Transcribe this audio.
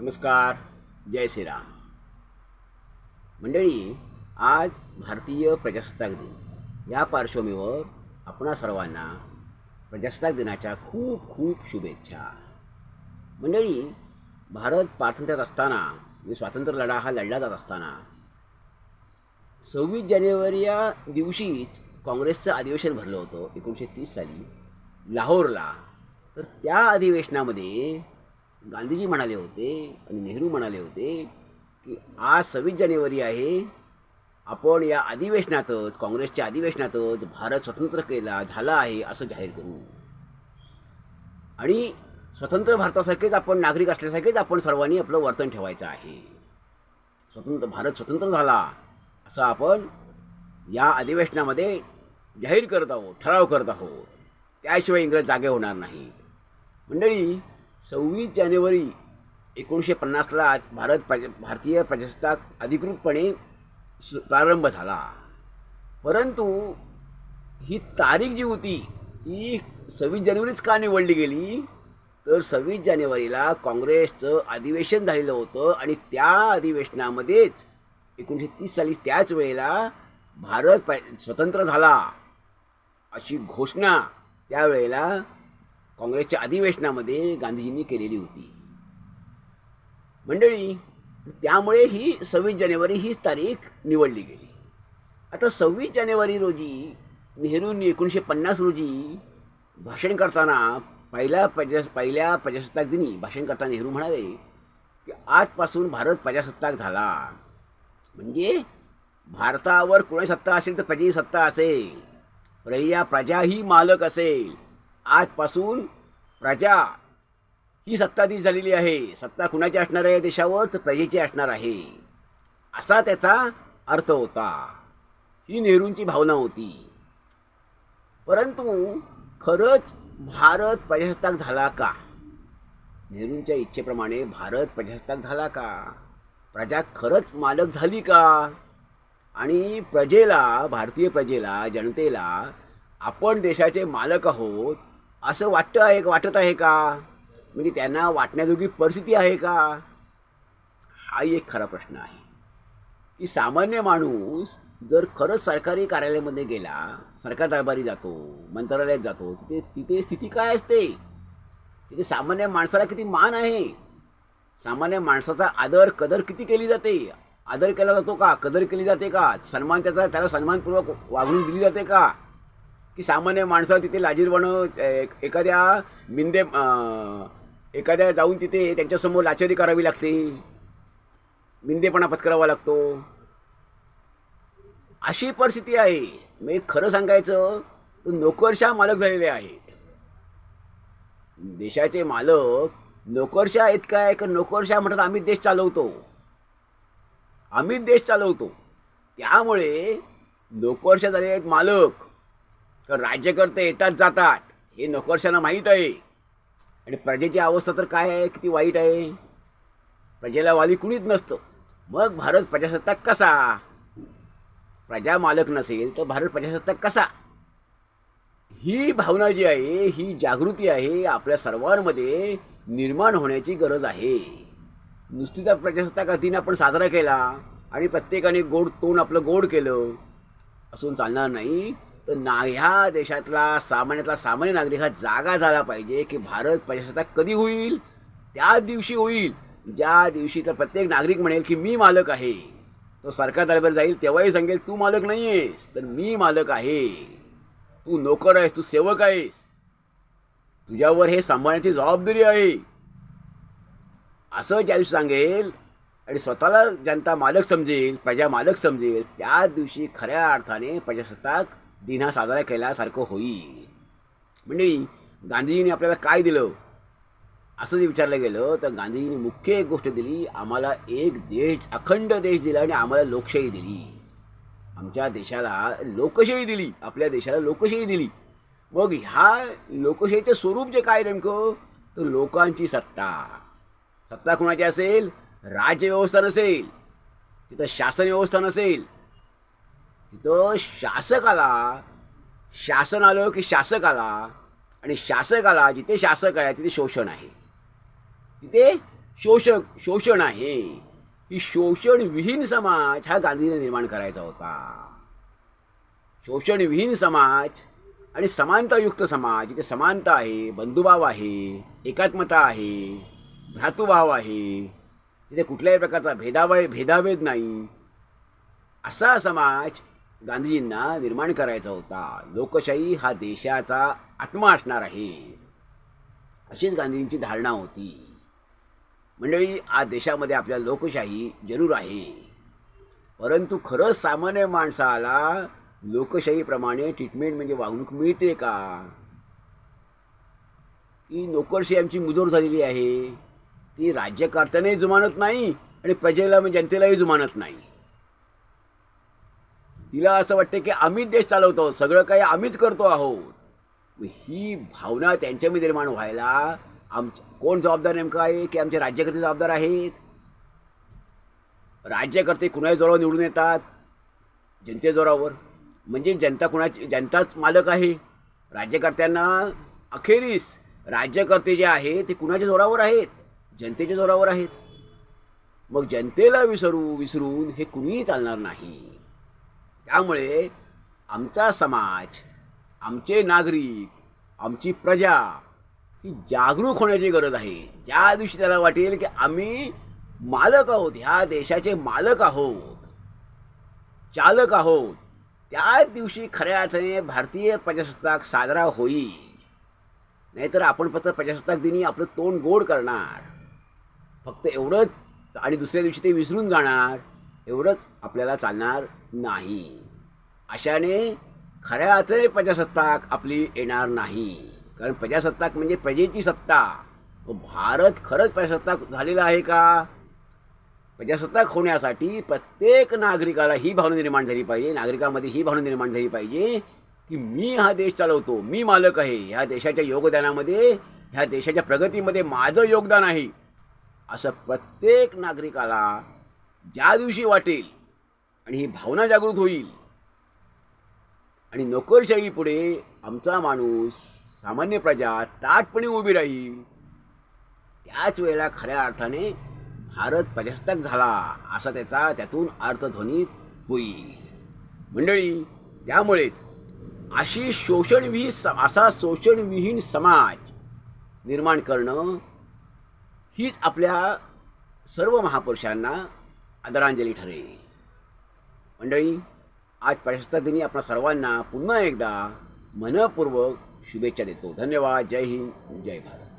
नमस्कार जय श्रीराम. मंडळी आज भारतीय प्रजासत्ताक दिन. या पार्श्वभूमीवर आपणा सर्वांना प्रजासत्ताक दिनाच्या खूप खूप शुभेच्छा. मंडळी भारत पारतंत्र्यात असताना म्हणजे स्वातंत्र्य लढा हा लढला जात असताना सव्वीस जानेवारी या दिवशीच काँग्रेसचं अधिवेशन भरलं होतं एकोणीसशे तीस साली लाहोरला. तर त्या अधिवेशनामध्ये गांधीजी म्हणाले होते आणि नेहरू म्हणाले होते की आज सव्वीस जानेवारी आहे. आपण या अधिवेशनातच काँग्रेसच्या अधिवेशनातच भारत स्वतंत्र केला झाला आहे असं जाहीर करू. आणि स्वतंत्र भारतासारखेच आपण नागरिक असल्यासारखेच आपण सर्वांनी आपलं वर्तन ठेवायचं आहे. स्वतंत्र भारत स्वतंत्र झाला असं आपण या अधिवेशनामध्ये जाहीर करत आहोत ठराव करत आहोत. त्याशिवाय इंग्रज जागे होणार नाहीत. मंडळी सव्वीस जानेवारी एकोणीसशे पन्नासला भारत प्रज भारतीय प्रजासत्ताक अधिकृतपणे सु प्रारंभ झाला. परंतु ही तारीख जी होती ती सव्वीस जानेवारीच का निवडली गेली? तर सव्वीस जानेवारीला काँग्रेसचं अधिवेशन झालेलं होतं आणि त्या अधिवेशनामध्येच एकोणीसशे तीस साली त्याच वेळेला भारत स्वतंत्र झाला. अशी घोषणा त्यावेळेला काँग्रेसच्या अधिवेशनामध्ये गांधीजींनी केलेली होती. मंडळी त्यामुळे ही सव्वीस जानेवारी हीच तारीख निवडली गेली. आता सव्वीस जानेवारी रोजी नेहरूंनी एकोणीसशे पन्नास रोजी भाषण करताना पहिल्या प्रजा पहिल्या प्रजासत्ताक दिनी भाषण करताना नेहरू म्हणाले की आजपासून भारत प्रजासत्ताक झाला. म्हणजे भारतावर कुणाची सत्ता असेल तर प्रजेची सत्ता असेल. प्रजा प्रजा ही मालक असेल. आजपासून प्रजा ही सत्ताधीश झालेली आहे. सत्ता कुणाची असणार आहे देशावर? तर प्रजेची असणार आहे. असा त्याचा अर्थ होता. ही नेहरूंची भावना होती. परंतु खरंच भारत प्रजासत्ताक झाला का? नेहरूंच्या इच्छेप्रमाणे भारत प्रजासत्ताक झाला का? प्रजा खरंच मालक झाली का? आणि प्रजेला भारतीय प्रजेला जनतेला आपण देशाचे मालक आहोत असं वाटतं आहे वाटत आहे का? म्हणजे त्यांना वाटण्याजोगी परिस्थिती आहे का? हाही एक खरा प्रश्न आहे. की सामान्य माणूस जर खरंच सरकारी कार्यालयामध्ये गेला सरकार दरबारी जातो मंत्रालयात जातो तिथे तिथे स्थिती काय असते? तिथे सामान्य माणसाला किती मान आहे? सामान्य माणसाचा आदर कदर किती केली जाते? आदर केला जातो का? कदर केली जाते का? सन्मान त्याचा त्याला सन्मानपूर्वक वागणूक दिली जाते का? की सामान्य माणसं तिथे लाजीरवाणं एखाद्या मिंदे एखाद्या जाऊन तिथे त्यांच्यासमोर लाचारी करावी लागते. मिंदेपणा पत्करावा लागतो. अशी परिस्थिती आहे. मी खरं सांगायचं तर नोकरशा मालक झालेले आहेत. देशाचे मालक नोकरशा आहेत काय? का नोकरशा म्हणतात आम्ही देश चालवतो. आम्ही देश चालवतो. त्यामुळे नोकरशा झालेले आहेत मालक. तर राज्यकर्ते येतात जातात. हे नोकरशांना माहीत आहे. आणि प्रजेची अवस्था तर काय आहे? किती वाईट आहे. प्रजेला वाली कुणीच नसतं. मग भारत प्रजासत्ताक कसा? प्रजा मालक नसेल तर भारत प्रजासत्ताक कसा? ही भावना जी आहे ही जागृती आहे आपल्या सर्वांमध्ये निर्माण होण्याची गरज आहे. नुसतीचा प्रजासत्ताक दिन आपण साजरा केला आणि प्रत्येकाने गोड तोंड आपलं गोड केलं असून चालणार नाही. तर ना ह्या देशातला सामान्यातला सामान्य नागरिक हा जागा झाला पाहिजे की भारत प्रजासत्ताक कधी होईल? त्या दिवशी होईल. ज्या दिवशी तर प्रत्येक नागरिक म्हणेल की मी मालक आहे. तो सरकार दरबार जाईल तेव्हाही सांगेल तू मालक नाही आहेस तर मी मालक आहे. तू नोकर आहेस तू सेवक आहेस. तुझ्यावर हे सांभाळण्याची जबाबदारी आहे. असं ज्या दिवशी सांगेल आणि स्वतःला जनता मालक समजेल प्रजा मालक समजेल त्या दिवशी खऱ्या अर्थाने प्रजासत्ताक दिन हा साजरा केल्यासारखं होईल मंडळी गांधीजींनी आपल्याला काय दिलं? असं जे विचारलं गेलं तर गांधीजींनी मुख्य एक गोष्ट दिली आम्हाला एक देश अखंड देश दिला आणि आम्हाला लोकशाही दिली. आमच्या देशाला लोकशाही दिली आपल्या देशाला लोकशाही दिली. मग ह्या लोकशाहीचं स्वरूप जे काय नेमकं? तर लोकांची सत्ता. सत्ता कुणाची असेल? राज्यव्यवस्था नसेल. तिथं शासन व्यवस्था नसेल. तिथं शासकाला शासन आलं की शासक आला आणि शासकाला जिथे शासक आहे तिथे शोषण आहे. तिथे शोषक शोषण आहे. ही शोषणविहीन समाज हा गांधीने निर्माण करायचा होता. शोषणविहीन समाज आणि समानतायुक्त समाज जिथे समानता आहे बंधुभाव आहे एकात्मता आहे भ्रातृभाव आहे तिथे कुठल्याही प्रकारचा भेदाभ भेदाभेद नाही. असा समाज गांधीजींना निर्माण करायचा होता. लोकशाही हा देशाचा आत्मा असणार आहे. अशीच गांधीजींची धारणा होती. मंडळी आज देशामध्ये आपल्या लोकशाही जरूर आहे. परंतु खरंच सामान्य माणसाला लोकशाहीप्रमाणे ट्रीटमेंट म्हणजे वागणूक मिळते का? की नोकरशाही आमची मुजोर झालेली आहे. ती राज्यकर्त्यानेही जुमानत नाही आणि प्रजेला म्हणजे जनतेलाही जुमानत नाही. तिला असं वाटतं की आम्हीच देश चालवतो सगळं काही आम्हीच करतो आहोत. ही भावना त्यांच्यामध्ये निर्माण व्हायला आमच्या कोण जबाबदार नेमकं आहे की आमचे राज्यकर्ते जबाबदार आहेत? राज्यकर्ते कुणाच्या जोरावर निवडून येतात? जनते जोरावर. म्हणजे जनता कुणाची जनताच मालक आहे. राज्यकर्त्यांना अखेरीस राज्यकर्ते जे आहेत ते कुणाच्या जोरावर आहेत? जनतेच्या जोरावर आहेत. मग जनतेला विसरू विसरून हे कुणीही चालणार नाही. त्यामुळे आमचा समाज आमचे नागरिक आमची प्रजा ही जागरूक होण्याची गरज आहे. ज्या दिवशी त्याला वाटेल की आम्ही मालक आहोत ह्या देशाचे मालक आहोत चालक आहोत त्याच दिवशी खऱ्या अर्थाने भारतीय प्रजासत्ताक साजरा होईल. नाहीतर आपण फक्त प्रजासत्ताक दिनी आपलं तोंड गोड करणार. फक्त एवढंच आणि दुसऱ्या दिवशी ते विसरून जाणार. एवढंच आपल्याला चालणार नाही. अशाने खऱ्या अर्थाने प्रजासत्ताक आपली येणार नाही. कारण प्रजासत्ताक म्हणजे प्रजेची सत्ता. भारत खरंच प्रजासत्ताक झालेला आहे का? प्रजासत्ताक होण्यासाठी प्रत्येक नागरिकाला ही भावना निर्माण झाली पाहिजे नागरिकामध्ये ही भावना निर्माण झाली पाहिजे की मी हा देश चालवतो मी मालक आहे. ह्या देशाच्या योगदानामध्ये ह्या देशाच्या प्रगतीमध्ये माझं योगदान आहे. असं प्रत्येक नागरिकाला ज्या दिवशी वाटेल आणि ही भावना जागृत होईल. आणि नोकरशाही पुढे आमचा माणूस सामान्य प्रजा ताटपणे उभी राहील. त्याच वेळेला खऱ्या अर्थाने भारत प्रजासत्ताक झाला असा त्याचा त्यातून अर्थध्वनी होईल. मंडळी त्यामुळेच अशी शोषणविहीन असा शोषणविहीन समाज निर्माण करणं हीच आपल्या सर्व महापुरुषांना आदरांजली ठरेल मंडळी आज प्रशस्त दिनी आपल्या सर्वांना पुन्हा एकदा मनपूर्वक शुभेच्छा देतो. धन्यवाद. जय हिंद. जय भारत.